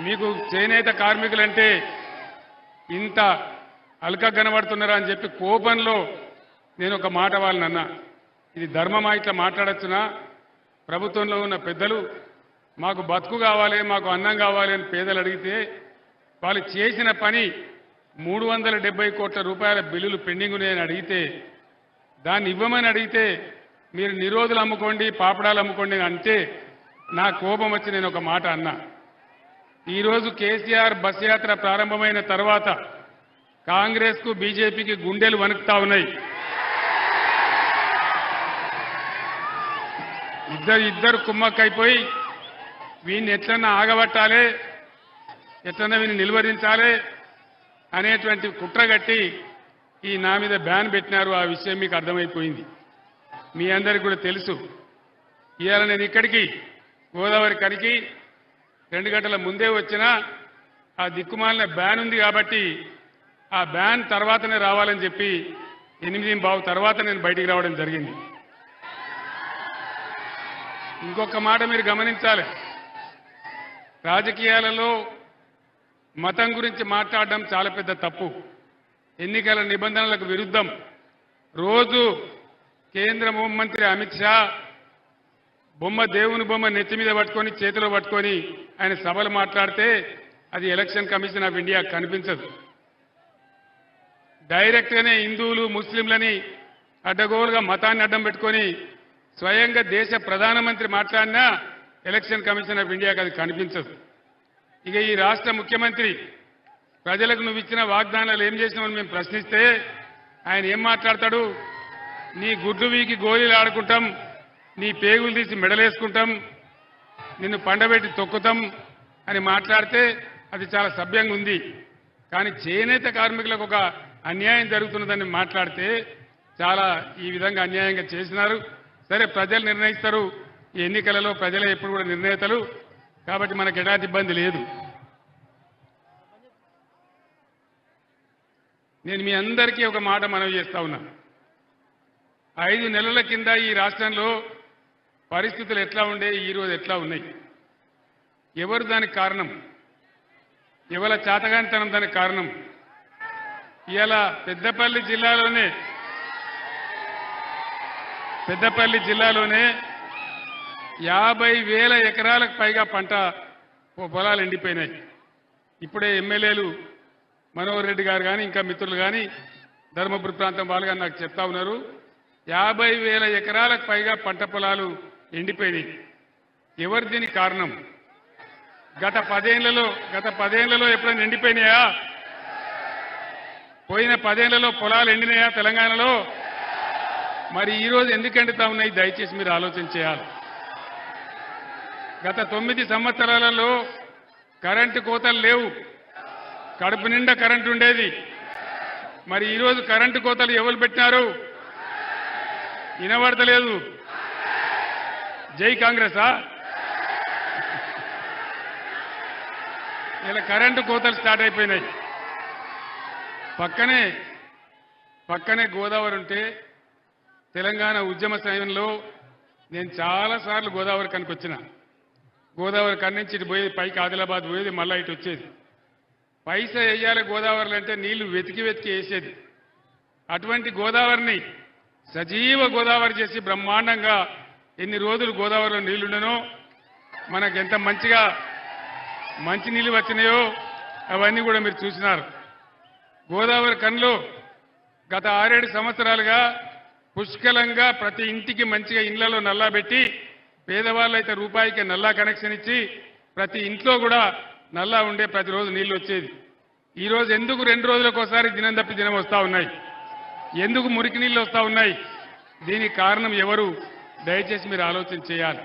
మీకు చేనేత కార్మికులంటే ఇంత అల్క కనబడుతున్నారా అని చెప్పి కోపంలో నేను ఒక మాట వాళ్ళని అన్నా ఇది ధర్మమా? ఇట్లా మాట్లాడచ్చునా? ప్రభుత్వంలో ఉన్న పెద్దలు మాకు బతుకు కావాలి మాకు అన్నం కావాలి అని పేదలు అడిగితే వాళ్ళు చేసిన పని మూడు వందల డెబ్బై కోట్ల రూపాయల బిల్లులు పెండింగ్ ఉన్నాయని అడిగితే దాన్ని ఇవ్వమని అడిగితే మీరు నిరోధులు అమ్ముకోండి పాపడాలు అమ్ముకోండి అని అంటే నా కోపం వచ్చి నేను ఒక మాట అన్నా. ఈరోజు కేసీఆర్ బస్ యాత్ర ప్రారంభమైన తర్వాత కాంగ్రెస్కు బీజేపీకి గుండెలు వణుకుతా ఉన్నాయి. ఇద్దరు ఇద్దరు కుమ్మక్కైపోయి వీడిని ఎట్లన్నా ఆగబట్టాలి ఎట్లన్నా వీడిని నిలువరించాలి అనేటువంటి కుట్ర కట్టి ఈ నా మీద బ్యాన్ పెట్టినారు. ఆ విషయం మీకు అర్థమైపోయింది. మీ అందరికి కూడా తెలుసు. ఇవాళ నేను ఇక్కడికి గోదావరి కరికి రెండు గంటల ముందే వచ్చినా ఆ దిక్కుమాలిన బ్యాన్ ఉంది కాబట్టి ఆ బ్యాన్ తర్వాతనే రావాలని చెప్పి ఎనిమిది బావు తర్వాత నేను బయటికి రావడం జరిగింది. ఇంకొక మాట మీరు గమనించాలి. రాజకీయాలలో మతం గురించి మాట్లాడడం చాలా పెద్ద తప్పు. ఎన్నికల నిబంధనలకు విరుద్ధం. రోజు కేంద్ర హోంమంత్రి అమిత్ షా బొమ్మ దేవుని బొమ్మ నెత్తి మీద పట్టుకొని చేతిలో పట్టుకొని ఆయన సభలు మాట్లాడితే అది ఎలక్షన్ కమిషన్ ఆఫ్ ఇండియా కనిపించదు. డైరెక్ట్గానే హిందువులు ముస్లింలని అడ్డగోలుగా మతాన్ని అడ్డం పెట్టుకొని స్వయంగా దేశ ప్రధానమంత్రి మాట్లాడినా ఎలక్షన్ కమిషన్ ఆఫ్ ఇండియాకి అది కనిపించదు. ఇక ఈ రాష్ట్ర ముఖ్యమంత్రి ప్రజలకు నువ్వు ఇచ్చిన వాగ్దానాలు ఏం చేసినావని మేము ప్రశ్నిస్తే ఆయన ఏం మాట్లాడతాడు? నీ గుడ్లు వీకి గోళీలు ఆడుకుంటాం నీ పేగులు తీసి మెడలేసుకుంటాం నిన్ను పండబెట్టి తొక్కుతాం అని మాట్లాడితే అది చాలా సభ్యంగా ఉంది. కానీ చేనేత కార్మికులకు ఒక అన్యాయం జరుగుతున్నదని మాట్లాడితే చాలా ఈ విధంగా అన్యాయంగా చేసినారు. సరే ప్రజలు నిర్ణయిస్తారు. ఈ ఎన్నికలలో ప్రజలే ఎప్పుడు కూడా నిర్ణేతలు. కాబట్టి మనకు ఎలాంటి ఇబ్బంది లేదు. నేను మీ అందరికీ ఒక మాట మనవి చేస్తా ఉన్నాను ఐదు నెలల కింద ఈ రాష్ట్రంలో పరిస్థితులు ఎట్లా ఉండే ఈరోజు ఎట్లా ఉన్నాయి? ఎవరు దానికి కారణం? ఇవాళ చాతగానితనం దానికి కారణం? ఇవాళ పెద్దపల్లి జిల్లాలోనే పెద్దపల్లి జిల్లాలోనే యాభై వేల ఎకరాలకు పైగా పంట పొలాలు ఎండిపోయినాయి. ఇప్పుడే ఎమ్మెల్యేలు మనోహర్ రెడ్డి గారు కానీ ఇంకా మిత్రులు కానీ ధర్మపురి ప్రాంతం వాళ్ళు కానీ నాకు చెప్తా ఉన్నారు. యాభై వేల ఎకరాలకు పైగా పంట పొలాలు ఎండిపోయినాయి. ఎవరు దీనికి కారణం? గత పదేళ్ళలో గత పదేళ్ళలో ఎప్పుడైనా ఎండిపోయినాయా? పోయిన పదేళ్ళలో పొలాలు ఎండినాయా తెలంగాణలో? మరి ఈరోజు ఎందుకు ఎండుతా ఉన్నాయి? దయచేసి మీరు ఆలోచన చేయాలి. గత తొమ్మిది సంవత్సరాలలో కరెంటు కోతలు లేవు. కడుపు నిండా కరెంటు ఉండేది. మరి ఈరోజు కరెంటు కోతలు ఎవరు పెట్టినారు? వినబడతలేదు. జై కాంగ్రెసా? ఇలా కరెంటు కోతలు స్టార్ట్ అయిపోయినాయి. పక్కనే పక్కనే గోదావరి ఉంటే తెలంగాణ ఉద్యమ సమయంలో నేను చాలాసార్లు గోదావరి కనుక వచ్చిన. గోదావరి కన్నుంచి ఇటు పోయేది పైకి ఆదిలాబాద్ పోయేది మళ్ళీ ఇటు వచ్చేది. పైసా వేయాలి గోదావరిలో అంటే నీళ్ళు వెతికి వెతికి వేసేది. అటువంటి గోదావరిని సజీవ గోదావరి చేసి బ్రహ్మాండంగా ఎన్ని రోజులు గోదావరిలో నీళ్ళుండనో మనకు ఎంత మంచిగా మంచి నీళ్ళు వచ్చినాయో అవన్నీ కూడా మీరు చూసినారు. గోదావరి కన్లో గత ఆరేడు సంవత్సరాలుగా పుష్కలంగా ప్రతి ఇంటికి మంచిగా ఇళ్ళలో నల్లా పెట్టి పేదవాళ్ళైతే రూపాయికి నల్లా కనెక్షన్ ఇచ్చి ప్రతి ఇంట్లో కూడా నల్లా ఉండే ప్రతిరోజు నీళ్ళు వచ్చేది. ఈరోజు ఎందుకు రెండు రోజులకోసారి దినం తప్పి దినం వస్తూ ఉన్నాయి? ఎందుకు మురికి నీళ్ళు వస్తూ ఉన్నాయి? దీనికి కారణం ఎవరు? దయచేసి మీరు ఆలోచన చేయాలి.